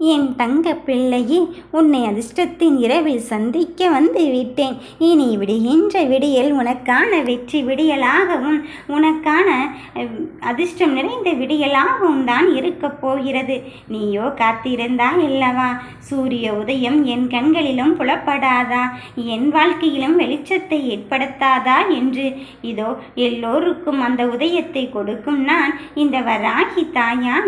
என் தங்க பிள்ளையே உன்னை அதிர்ஷ்டத்தின் இரவில் சந்திக்க வந்து விட்டேன். இனி விடுகின்ற விடியல் உனக்கான வெற்றி விடியலாகவும் உனக்கான அதிர்ஷ்டம் நிறைந்த விடியலாகவும் தான் இருக்கப் போகிறது. நீயோ காத்திருந்தாய் அல்லவா? சூரிய உதயம் என் கண்களிலும் புலப்படாதா? என் வாழ்க்கையிலும் வெளிச்சத்தை ஏற்படுத்தாதா என்று? இதோ எல்லோருக்கும் அந்த உதயத்தை கொடுக்கும் நான். இந்த வராகி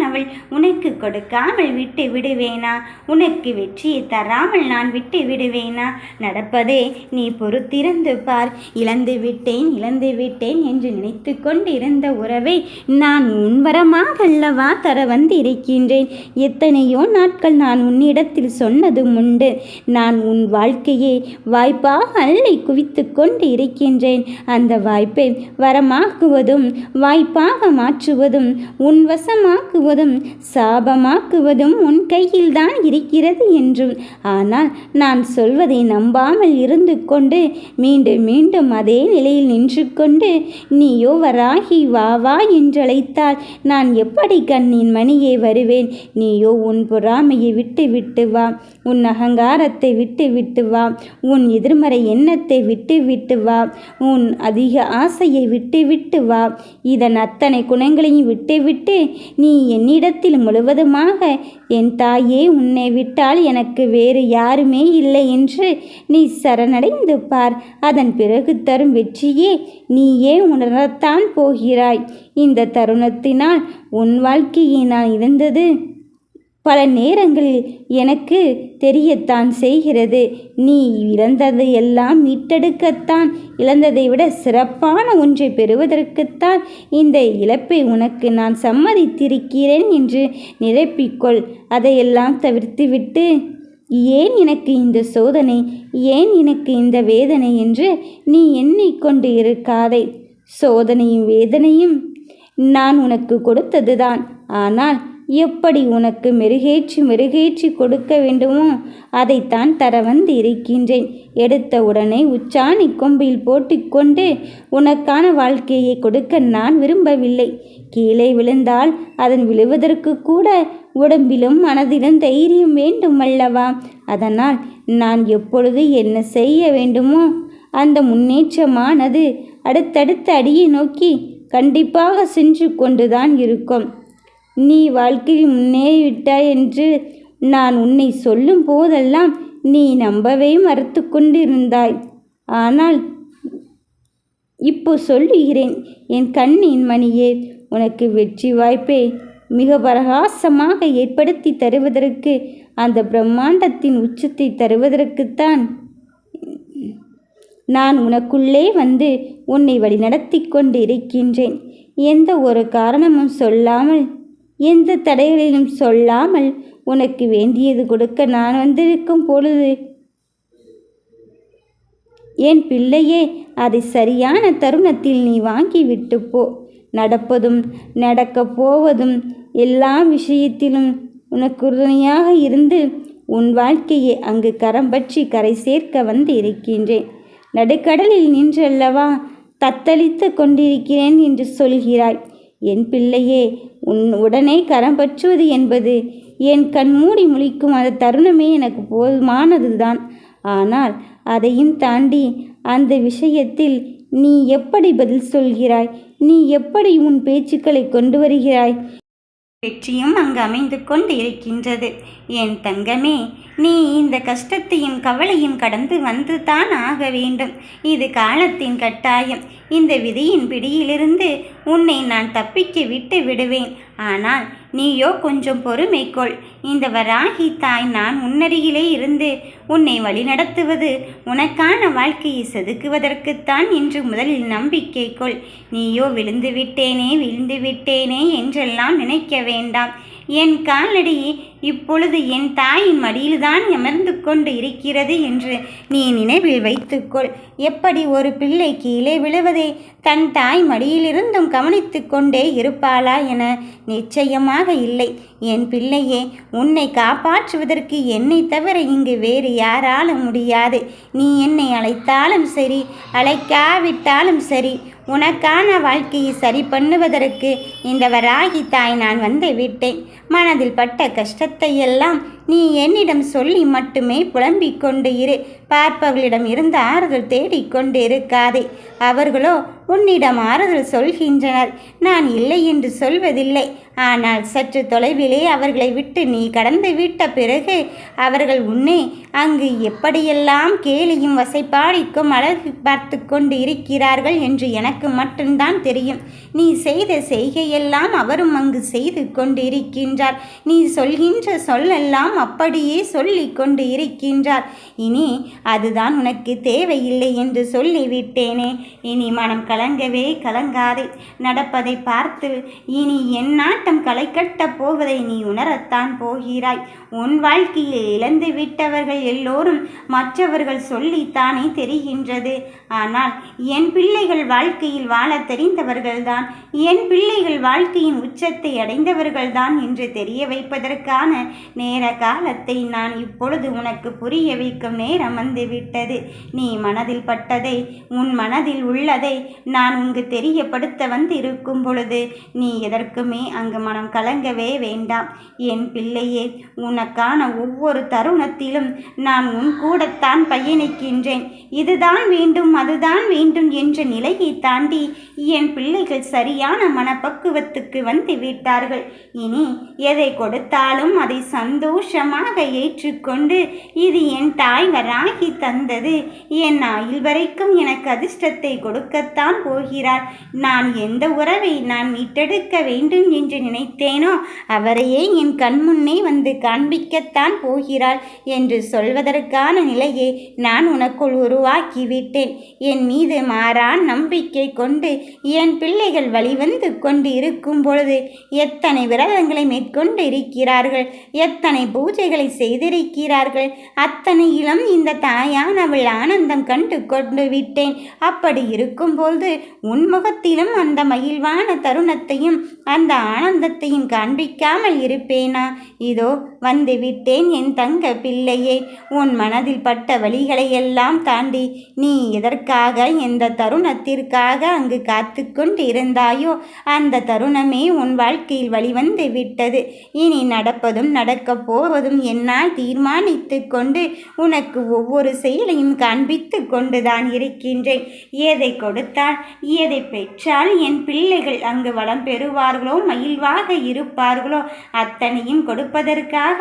அவள் உனக்கு கொடுக்காமல் விட்டு விடுவேனா? உனக்கு வெற்றியை தராமல் நான் விட்டு விடுவேனா? நடப்பதே நீ பொறுத்திருந்து பார். இழந்து விட்டேன் இழந்து விட்டேன் என்று நினைத்து கொண்டிருந்த உறவை நான் உன்வரமாக அல்லவா தர வந்து இருக்கின்றேன் எத்தனையோ நாட்கள் நான் உன்னிடத்தில் சொன்னதும் உண்டு. நான் உன் வாழ்க்கையை வாய்ப்பாக அள்ளி குவித்து கொண்டு இருக்கின்றேன் அந்த வாய்ப்பை வரமாக்குவதும் வாய்ப்பாக மாற்றுவதும் உன் வசமாக்குவதும் சாபமாக்குவதும் உன் கை கையில்தான் இருக்கிறது என்றும். ஆனால் நான் சொல்வதை நம்பாமல் இருந்து கொண்டு மீண்டும் மீண்டும் அதே நிலையில் நின்று கொண்டு நீயோ வராகி வா வா என்றழைத்தால் நான் எப்படி கண்ணின் மணியே வருவேன்? நீயோ உன் பொறாமையை விட்டு விட்டு வா உன் அகங்காரத்தை விட்டு விட்டு வா உன் எதிர்மறை எண்ணத்தை விட்டு விட்டு வா உன் அதிக ஆசையை விட்டு விட்டு வா. இதன் அத்தனை குணங்களையும் விட்டுவிட்டு நீ என்னிடத்தில் முழுவதுமாக என் தாய் உன்னை விட்டால் எனக்கு வேறு யாருமே இல்லை என்று நீ சரணடைந்து பார் அதன் பிறகு தரும் வெற்றியே நீயே உணரத்தான் போகிறாய்? இந்த தருணத்தினால் உன் வாழ்க்கையை நான் இருந்தது பல நேரங்களில் எனக்கு தெரியத்தான் செய்கிறது. நீ இழந்ததை எல்லாம் மீட்டெடுக்கத்தான் இழந்ததை விட சிறப்பான ஒன்றை பெறுவதற்குத்தான் இந்த இழப்பை உனக்கு நான் சம்மதித்திருக்கிறேன் என்று நிரப்பிக்கொள். அதையெல்லாம் தவிர்த்துவிட்டு ஏன் எனக்கு இந்த சோதனை ஏன் எனக்கு இந்த வேதனை என்று நீ எண்ணிக்கொண்டு இருக்காதே. சோதனையும் வேதனையும் நான் உனக்கு கொடுத்ததுதான். ஆனால் எப்படி உனக்கு மெருகேற்றி மெருகேற்றி கொடுக்க வேண்டுமோ அதைத்தான் தர வந்து இருக்கின்றேன். எடுத்த உடனே உச்சாணி கொம்பில் போட்டிக்கொண்டு உனக்கான வாழ்க்கையை கொடுக்க நான் விரும்பவில்லை. கீழே விழுந்தால் அதன் விழுவதற்கு கூட உடம்பிலும் மனதிலும் தைரியம் வேண்டும் அல்லவா அதனால் நான் எப்பொழுது என்ன செய்ய வேண்டுமோ அந்த முன்னேற்றமானது அடுத்தடுத்த அடியை நோக்கி கண்டிப்பாக சென்று கொண்டுதான் இருக்கும். நீ வாழ்க்கையில் முன்னேறிவிட்டாய் என்று நான் உன்னை சொல்லும் போதெல்லாம் நீ நம்பவே மறுத்து கொண்டிருந்தாய். ஆனால் இப்போ சொல்லுகிறேன் என் கண்ணின் மணியே உனக்கு வெற்றி வாய்ப்பை மிக பிரகாசமாக ஏற்படுத்தி தருவதற்கு அந்த பிரம்மாண்டத்தின் உச்சத்தை தருவதற்குத்தான் நான் உனக்குள்ளே வந்து உன்னை வழிநடத்தி கொண்டு இருக்கின்றேன் எந்த ஒரு காரணமும் சொல்லாமல் எந்த தடைகளிலும் சொல்லாமல் உனக்கு வேண்டியது கொடுக்க நான் வந்திருக்கும் பொழுது. என் பிள்ளையே அதை சரியான தருணத்தில் நீ வாங்கி விட்டு போ. நடப்பதும் நடக்கப் போவதும் எல்லா விஷயத்திலும் உனக்கு உறுதுணையாக இருந்து உன் வாழ்க்கையை அங்கு கரம் பற்றி கரை சேர்க்க வந்து இருக்கின்றேன் நடுக்கடலில் நின்றல்லவா? தத்தளித்து கொண்டிருக்கிறேன் என்று சொல்கிறாய். என் பிள்ளையே உன் உடனே கரம் பற்றுவது என்பது என் கண் மூடி முழிக்கும் அந்த தருணமே எனக்கு போதுமானதுதான். ஆனால் அதையும் தாண்டி அந்த விஷயத்தில் நீ எப்படி பதில் சொல்கிறாய்? நீ எப்படி உன் பேச்சுக்களை கொண்டு வருகிறாய்? வெற்றியும் அங்கு அமைந்து கொண்டு இருக்கின்றது. என் தங்கமே நீ இந்த கஷ்டத்தையும் கவலையும் கடந்து வந்து தான் ஆக வேண்டும். இது காலத்தின் கட்டாயம். இந்த விதியின் பிடியிலிருந்து உன்னை நான் தப்பிக்க விட்டு விடுவேன். ஆனால் நீயோ கொஞ்சம் பொறுமை கொள். இந்த வராகி தாய் நான் உன்னருகிலே இருந்து உன்னை வழிநடத்துவது உனக்கான வாழ்க்கையை செதுக்குவதற்குத்தான் என்று முதலில் நம்பிக்கை கொள். நீயோ விழுந்து விட்டேனே விழுந்து விட்டேனே என்றெல்லாம் நினைக்க வேண்டாம். என் காலடி இப்பொழுது என் தாயின் மடியில்தான் அமர்ந்து கொண்டு இருக்கிறது என்று நீ நினைவில் வைத்துக்கொள். எப்படி ஒரு பிள்ளை கீழே விழுவதை தன் தாய் மடியிலிருந்தும் கவனித்து கொண்டே இருப்பாளா என நிச்சயமாக இல்லை. என் பிள்ளையே உன்னை காப்பாற்றுவதற்கு என்னை தவிர இங்கு வேறு யாராலும் முடியாது. நீ என்னை அழைத்தாலும் சரி அழைக்காவிட்டாலும் சரி உனக்கான வாழ்க்கையை சரி பண்ணுவதற்கு இந்த வராகி தாய் நான் வந்து விட்டேன். மனதில் பட்ட கஷ்டத்தை எல்லாம் நீ என்னிடம் சொல்லி மட்டுமே புலம்பிக் கொண்டு இரு. பார்ப்பவர்களிடம் இருந்து ஆறுதல் தேடிக்கொண்டு இருக்காதே அவர்களோ உன்னிடம் ஆறுதல் சொல்கின்றனர். நான் இல்லை என்று சொல்வதில்லை. ஆனால் சற்று தொலைவிலே அவர்களை விட்டு நீ கடந்து விட்ட பிறகு அவர்கள் உன்னை அங்கு எப்படியெல்லாம் கேலியும் வசைப்பாடிக்கும் அழகு பார்த்து கொண்டு இருக்கிறார்கள் என்று எனக்கு மட்டும்தான் தெரியும். நீ செய்த செய்கையெல்லாம் அவரும் அங்கு செய்து கொண்டு இருக்கின்றார் நீ சொல்கின்ற சொல்லெல்லாம் அப்படியே சொல்லி கொண்டு இருக்கின்றார் இனி அதுதான் உனக்கு தேவையில்லை என்று சொல்லிவிட்டேனே. இனி மனம் கலங்கவே கலங்காதே. நடப்பதை பார்த்து இனி என் நாட்டம் களை கட்டப் போவதை நீ உணரத்தான் போகிறாய். உன் வாழ்க்கையில் இழந்து விட்டவர்கள் எல்லோரும் மற்றவர்கள் சொல்லித்தானே தெரிகின்றது. ஆனால் என் பிள்ளைகள் வாழ்க்கையில் வாழ தெரிந்தவர்கள்தான் என் பிள்ளைகள் வாழ்க்கையின் உச்சத்தை அடைந்தவர்கள்தான் என்று தெரிய வைப்பதற்கான நேர காலத்தை நான் இப்பொழுது உனக்கு புரிய வைக்கும் நேரம் வந்துவிட்டது நீ மனதில் பட்டதை உன் மனதில் உள்ளதை நான் உங்கு தெரியப்படுத்த வந்து இருக்கும் பொழுது நீ எதற்குமே அங்கு மனம் கலங்கவே வேண்டாம். என் பிள்ளையே உனக்கான ஒவ்வொரு தருணத்திலும் நான் உன் கூடத்தான் பயணிக்கின்றேன். இதுதான் வேண்டும் அதுதான் வேண்டும் என்ற நிலையை தாண்டி என் பிள்ளைகள் சரியான மனப்பக்குவத்துக்கு வந்து விட்டார்கள். இனி எதை கொடுத்தாலும் அதை சந்தோஷமாக ஏற்றுக்கொண்டு இது என் தாய் வராகி தந்தது. என் ஆயுள் வரைக்கும் எனக்கு அதிர்ஷ்டத்தை கொடுக்கத்தான் போகிறார். நான் எந்த உறவை நான் மீட்டெடுக்க வேண்டும் என்று நினைத்தேனோ அவரையே என் கண்முன்னே வந்து காண்பிக்கத்தான் போகிறாள் என்று சொல்வதற்கான நிலையை நான் உனக்குள் உருவாக்கிவிட்டேன். என் மீது மாறான் நம்பிக்கை கொண்டு என் பிள்ளைகள் வழிவந்து கொண்டு இருக்கும் பொழுது எத்தனை விரதங்களை மேற்கொண்டு இருக்கிறார்கள் எத்தனை பூஜைகளை செய்திருக்கிறார்கள் அத்தனையிலும் இந்த தாயானவள் ஆனந்தம் கண்டு கொண்டு விட்டேன். அப்படி இருக்கும்போது உன்முகத்திலும் அந்த மகிழ்வான தருணத்தையும் அந்த ஆனந்தத்தையும் காண்பிக்காமல் இருப்பேனா? இதோ வந்து விட்டேன் என் தங்க பிள்ளையே. உன் மனதில் பட்ட வழிகளை எல்லாம் தான் தாண்டி நீ எதற்காக எந்த தருணத்திற்காக அங்கு காத்து கொண்டு இருந்தாயோ அந்த தருணமே உன் வாழ்க்கையில் வழிவந்து விட்டது. இனி நடப்பதும் நடக்கப் போவதும் என்னால் தீர்மானித்து கொண்டு உனக்கு ஒவ்வொரு செயலையும் காண்பித்து கொண்டுதான் இருக்கின்றேன். எதை கொடுத்தால் எதை பெற்றால் என் பிள்ளைகள் அங்கு வளம் பெறுவார்களோ மகிழ்வாக இருப்பார்களோ அத்தனையும் கொடுப்பதற்காக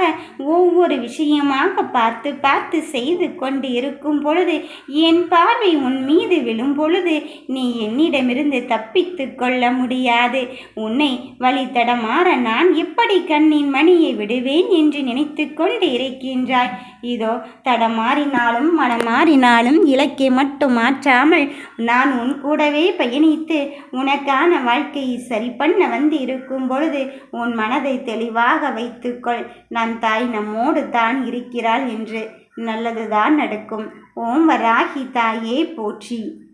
ஒவ்வொரு விஷயமாக பார்த்து பார்த்து செய்து கொண்டு இருக்கும் பொழுது என் பார்வை உன் மீது விழும் பொழுது நீ என்னிடமிருந்து தப்பித்து கொள்ள முடியாது. உன்னை வழி தடமாற நான் எப்படி கண்ணின் மணியை விடுவேன் என்று நினைத்து கொண்டு இருக்கின்றாய். இதோ தடமாறினாலும் மனமாறினாலும் இலக்கை மட்டும் மாற்றாமல் நான் உன் கூடவே பயணித்து உனக்கான வாழ்க்கையை சரி பண்ண வந்து இருக்கும் பொழுது உன் மனதை தெளிவாக வைத்துக்கொள். நம் தாய் நம்மோடு தான் இருக்கிறாள் என்று நல்லதுதான் நடக்கும். ஓம் வராகி தாயே போற்றி.